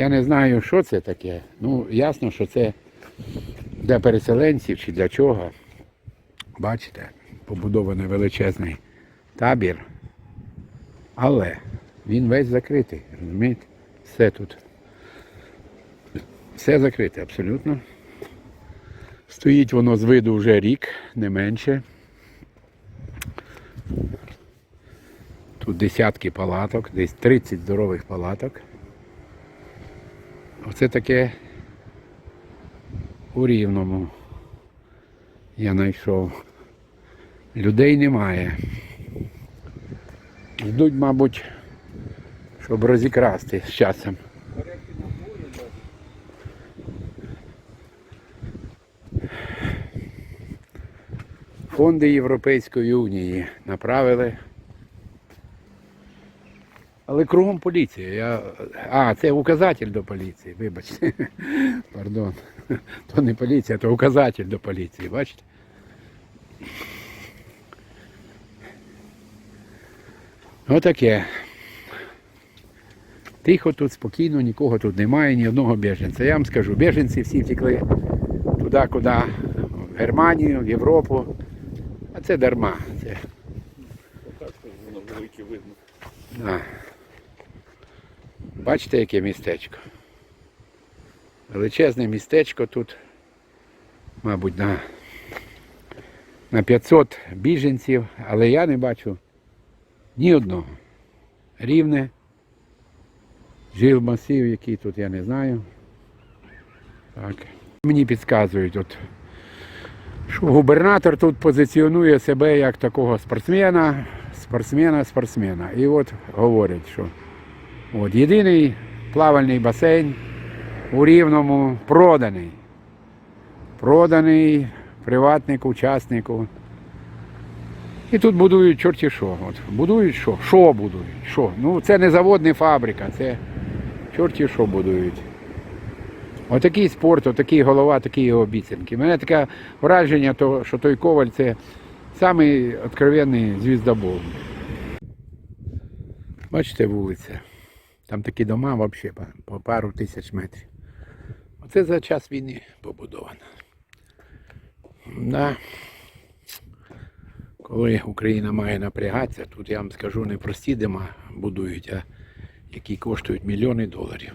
Я не знаю, що це таке. Ну, ясно, що це для переселенців чи для чого. Бачите, побудований величезний табір. Але він весь закритий, розумієте? Все тут. Все закрите абсолютно. Стоїть воно з виду вже рік, не менше. Тут десятки палаток, десь 30 здорових палаток. Оце таке у рівному. Я знайшов. Людей немає. Ждуть, мабуть, щоб розікрасти з часом. Фонди Європейської Унії направили. Але кругом поліція. Я... А, це указатель до поліції, вибачте. Пардон. То не поліція, то указатель до поліції, бачите? Отаке. Тихо тут, спокійно, нікого тут немає, ні одного біженця. Я вам скажу, біженці всі втекли туди, куди, в Германію, в Європу. А це дарма. Це, Воно велике видно. да. Бачите, яке містечко? Величезне містечко тут, мабуть, на, на 500 біженців, але я не бачу ні одного. Рівне. Жил масив, який тут, я не знаю. Так. Мені підказують, от, що губернатор тут позиціонує себе як такого спортсмена, спортсмена, спортсмена. І от говорять, що от, єдиний плавальний басейн у Рівному проданий. Проданий приватнику, учаснику. І тут будують чорті що. От, будують що? Що будують? Що? Ну це не завод, не фабрика, це чорті що будують. Отакий спорт, отакий голова, такі його обіцянки. У мене таке враження, що той коваль це самий откровенний звіздобол. Бачите, вулиця. Там такі дома взагалі по, пару тисяч метрів. Оце за час війни побудовано. Да. Коли Україна має напрягатися, тут я вам скажу не прості дома будують, а які коштують мільйони доларів.